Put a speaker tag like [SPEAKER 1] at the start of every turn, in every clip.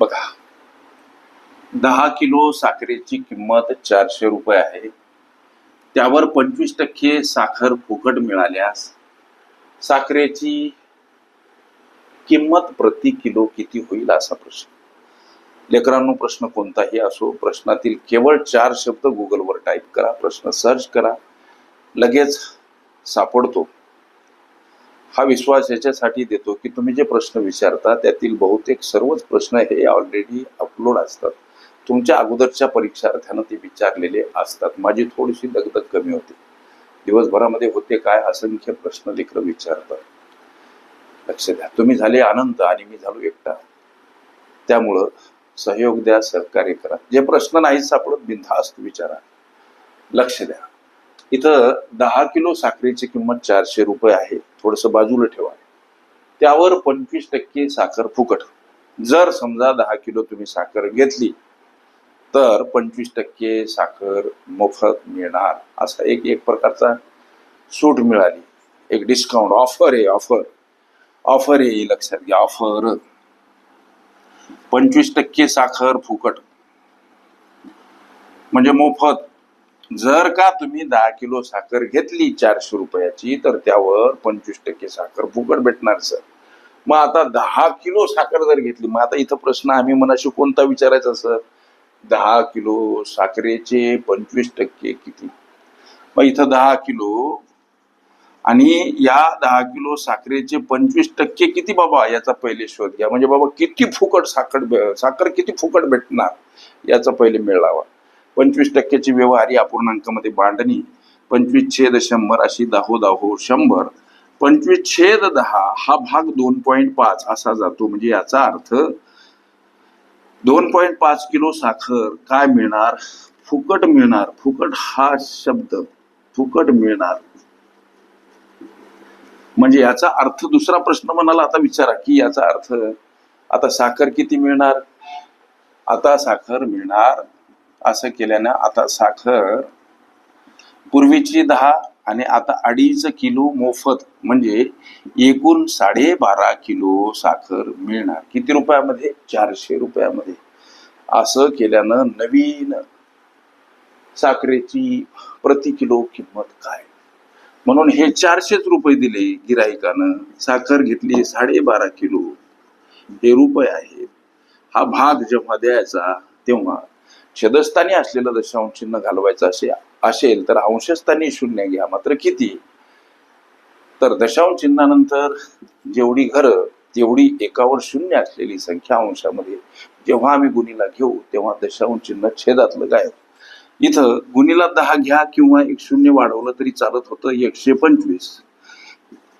[SPEAKER 1] बघा. दहा किलो साखरेची किंमत चारशे रुपये आहे. त्यावर पंचवीस टक्के साखर फुकट मिळाल्यास साखरेची किंमत प्रति किलो किती होईल असा प्रश्न. लेकरांनो प्रश्न कोणताही असो प्रश्नातील केवळ चार शब्द गुगलवर टाईप करा प्रश्न सर्च करा लगेच सापडतो. हा विश्वास याच्यासाठी देतो की तुम्ही जे प्रश्न विचारता त्यातील बहुतेक सर्वच प्रश्न हे ऑलरेडी अपलोड असतात. तुमच्या अगोदरच्या परीक्षार्थ्यानं ते विचारलेले असतात. माझी थोडीशी दगदग कमी होते. दिवसभरामध्ये होते काय असंख्य प्रश्न लेकरं विचारतात. लक्ष द्या. तुम्ही झाले आनंद आणि मी झालो एकटा. त्यामुळं सहयोग द्या सहकार्य करा. जे प्रश्न नाही सापडत बिनधास्त विचारा. लक्ष द्या. इथं दहा किलो साखरेची किंमत चारशे रुपये आहे. थोडस बाजूला ठेवा. त्यावर पंचवीस टक्के साखर फुकट. जर समजा दहा किलो तुम्ही साखर घेतली तर पंचवीस टक्के साखर मोफत मिळणार. असा एक एक प्रकारचा सूट मिळाली. एक डिस्काउंट ऑफर आहे ऑफर ऑफर आहे लक्षात घ्या ऑफर पंचवीस टक्के साखर फुकट. म्हणजे मोफत. जर का तुम्ही दहा किलो साखर घेतली चारशे रुपयाची तर त्यावर पंचवीस टक्के साखर फुकट भेटणार सर. मग आता दहा किलो साखर जर घेतली मग आता इथं प्रश्न आम्ही मनाशी कोणता विचारायचा सर? दहा किलो साखरेचे पंचवीस टक्के किती? मग इथं दहा किलो आणि या दहा किलो साखरेचे पंचवीस टक्के किती बाबा? याचा पहिले शोध घ्या. म्हणजे बाबा किती फुकट साखर साखर किती फुकट भेटणार? याचा पहिले मिळावा पंचवीस टक्क्याची व्यवहारी अपूर्णांकामध्ये मांडणी पंचवीस छेद शंभर अशी दाहो दाहो शंभर. पंचवीस छेद दहा हा भाग दोन पॉईंट पाच असा जातो. म्हणजे याचा अर्थ दोन पॉईंट पाच किलो साखर काय मिळणार? फुकट मिळणार. फुकट हा शब्द. फुकट मिळणार. म्हणजे याचा अर्थ दुसरा प्रश्न मनाला आता विचारा की याचा अर्थ आता साखर किती मिळणार? आता साखर मिळणार असं केल्यानं आता साखर पूर्वीची दहा आणि आता अडीच किलो मोफत म्हणजे एकूण साडेबारा किलो साखर मिळणार. किती रुपयामध्ये? चारशे रुपयामध्ये. असं केल्यानं नवीन साखरेची प्रति किलो किंमत काय? म्हणून हे चारशेच रुपये दिले गिराहिकानं. साखर घेतली साडेबारा किलो. हे रुपये आहेत. हा भाग जेव्हा द्यायचा तेव्हा छेदस्थानी असलेलं दशांश चिन्ह घालवायचं असे असेल तर अंशस्थानी शून्य घ्या. मात्र किती? तर दशांश चिन्हानंतर जेवढी घरं तेवढी एकावर शून्य असलेली संख्या अंशामध्ये जेव्हा आम्ही गुणीला घेऊ तेव्हा दशांश चिन्ह छेदातलं काय इथं गुणीला दहा घ्या किंवा एक शून्य वाढवलं तरी चालत होतं एकशे पंचवीस.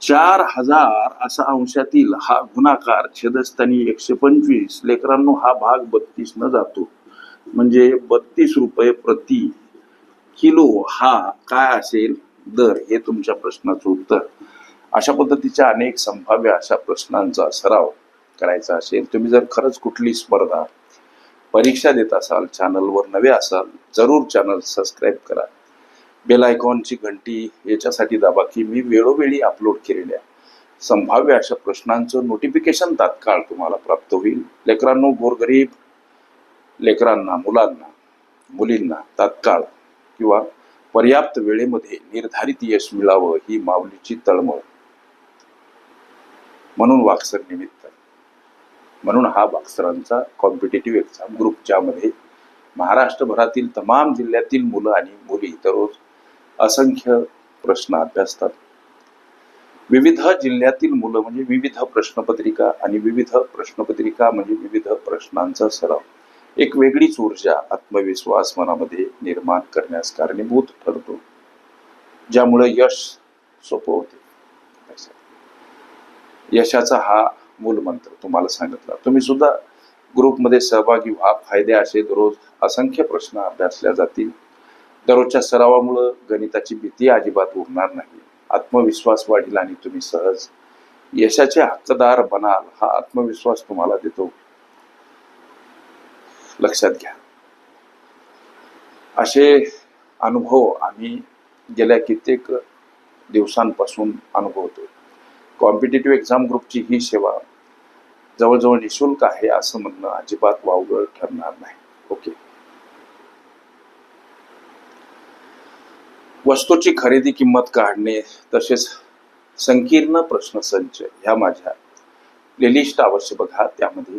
[SPEAKER 1] चार हजार असा अंशातील हा गुणाकार छेदस्थानी एकशे पंचवीस. लेकरांनो हा भाग बत्तीस न जातो. म्हणजे बत्तीस रुपये प्रति किलो हा काय असेल? दर हे तुमच्या प्रश्नाचं उत्तर. अशा पद्धतीच्या अनेक संभाव्य अशा प्रश्नांचा सराव करायचा असेल तुम्ही जर खरंच कुठली स्पर्धा परीक्षा देत असाल चॅनलवर नवे असाल जरूर चॅनल सबस्क्राईब करा. बेल आयकॉनची घंटी याच्यासाठी दाबा की मी वेळोवेळी अपलोड केलेल्या संभाव्य अशा प्रश्नांचं नोटिफिकेशन तात्काळ तुम्हाला प्राप्त होईल. लेकरांनो गोरगरीब लेकरांना मुलांना मुलींना तात्काळ किंवा पर्याप्त वेळेमध्ये निर्धारित यश मिळावं ही माऊलीची तळमळ. म्हणून वाक्सर निमित्त. म्हणून हा वाक्सरांचा कॉम्पिटेटिव्ह एक्झाम ग्रुप ज्यामध्ये महाराष्ट्रभरातील तमाम जिल्ह्यातील मुलं आणि मुली दररोज असंख्य प्रश्न अभ्यासतात. विविध जिल्ह्यातील मुलं म्हणजे विविध प्रश्नपत्रिका आणि विविध प्रश्नपत्रिका म्हणजे विविध प्रश्नांचा सराव. एक वेगळीच ऊर्जा आत्मविश्वास मनामध्ये निर्माण करण्यास कारणीभूत ठरतो ज्यामुळे यश सोपं होते. यशाचा हा मूल मंत्र तुम्हाला सांगितला. तुम्ही सुद्धा ग्रुपमध्ये सहभागी व्हा. फायदे असे दररोज असंख्य प्रश्न अभ्यासल्या जातील. दररोजच्या सरावामुळं गणिताची भीती अजिबात उरणार नाही. आत्मविश्वास वाढील आणि तुम्ही सहज यशाचे हक्कदार बनाल हा आत्मविश्वास तुम्हाला देतो. लक्षात घ्या. असे अनुभव आम्ही गेल्या कित्येक दिवसांपासून अनुभवतो कॉम्पिटेटिव्ह एक्झाम ग्रुपची ही सेवा जवळजवळ निशुल्क आहे असं म्हणणं अजिबात वावगळ ठरणार नाही. ओके वस्तूची खरेदी किंमत काढणे तसेच संकीर्ण प्रश्नसंच ह्या माझ्या प्लेलिस्ट अवश्य बघा त्यामध्ये